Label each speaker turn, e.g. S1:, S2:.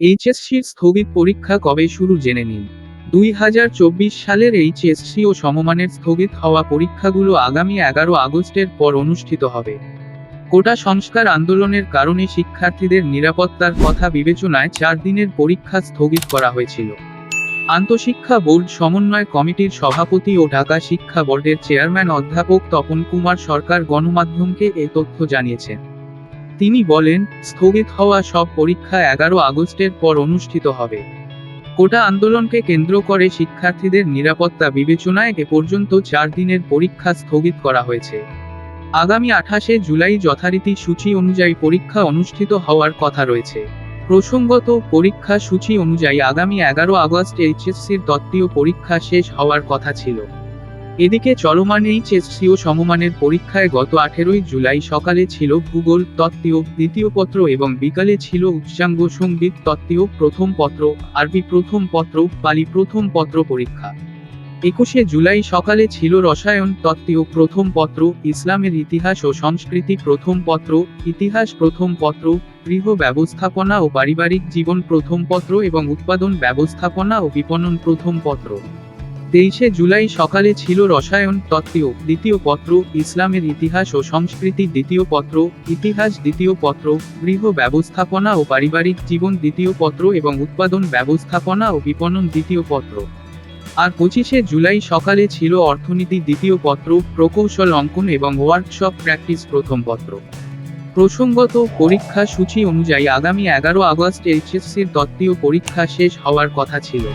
S1: এইচএসসির স্থগিত পরীক্ষা কবে শুরু জেনে নিন। দুই হাজার চব্বিশ সালের এইচএসসি ও সমমানের স্থগিত হওয়া পরীক্ষাগুলো আগামী এগারো আগস্টের পর অনুষ্ঠিত হবে। কোটা সংস্কার আন্দোলনের কারণে শিক্ষার্থীদের নিরাপত্তার কথা বিবেচনায় চার দিনের পরীক্ষা স্থগিত করা হয়েছিল। আন্তঃশিক্ষা বোর্ড সমন্বয় কমিটির সভাপতি ও ঢাকা শিক্ষা বোর্ডের চেয়ারম্যান অধ্যাপক তপন কুমার সরকার গণমাধ্যমকে এ তথ্য জানিয়েছেন। তিনি বলেন, স্থগিত হওয়া সব পরীক্ষা এগারো আগস্টের পর অনুষ্ঠিত হবে। কোটা আন্দোলনকে কেন্দ্র করে শিক্ষার্থীদের নিরাপত্তা বিবেচনায় এ পর্যন্ত চার দিনের পরীক্ষা স্থগিত করা হয়েছে। আগামী আঠাশে জুলাই যথারীতি সূচি অনুযায়ী পরীক্ষা অনুষ্ঠিত হওয়ার কথা রয়েছে। প্রসঙ্গত, পরীক্ষা সূচি অনুযায়ী আগামী এগারো আগস্ট এইচএসসির তত্ত্বীয় পরীক্ষা শেষ হওয়ার কথা ছিল। এদিকে চলমান এইচএসসি ও সমমানের পরীক্ষায় গত আঠেরোই জুলাই সকালে ছিল ভূগোল, তত্ত্বীয়, দ্বিতীয় পত্র এবং বিকালে ছিল উচ্চাঙ্গ সংগীত, তত্ত্বীয় প্রথম পত্র, আরবি প্রথম পত্র পালি প্রথম পত্র পরীক্ষা। একুশে জুলাই সকালে ছিল রসায়ন, তত্ত্বীয় প্রথম পত্র, ইসলামের ইতিহাস ও সংস্কৃতি প্রথম পত্র, ইতিহাস প্রথম পত্র, গৃহ ব্যবস্থাপনা ও পারিবারিক জীবন প্রথম পত্র এবং উৎপাদন ব্যবস্থাপনা ও বিপণন প্রথম পত্র। তেইশে জুলাই সকালে ছিল রসায়ন তত্ত্বীয় দ্বিতীয় পত্র, ইসলামের ইতিহাস ও সংস্কৃতি দ্বিতীয় পত্র, ইতিহাস দ্বিতীয় পত্র, গৃহ ব্যবস্থাপনা ও পারিবারিক জীবন দ্বিতীয় পত্র এবং উৎপাদন ব্যবস্থাপনা ও বিপণন দ্বিতীয় পত্র। আর পঁচিশে জুলাই সকালে ছিল অর্থনীতি দ্বিতীয় পত্র, প্রকৌশল অঙ্কন এবং ওয়ার্কশপ প্র্যাকটিস প্রথম পত্র। প্রসঙ্গত, পরীক্ষা সূচি অনুযায়ী আগামী এগারো আগস্ট এইচএসসির তত্ত্বীয় পরীক্ষা শেষ হওয়ার কথা ছিল।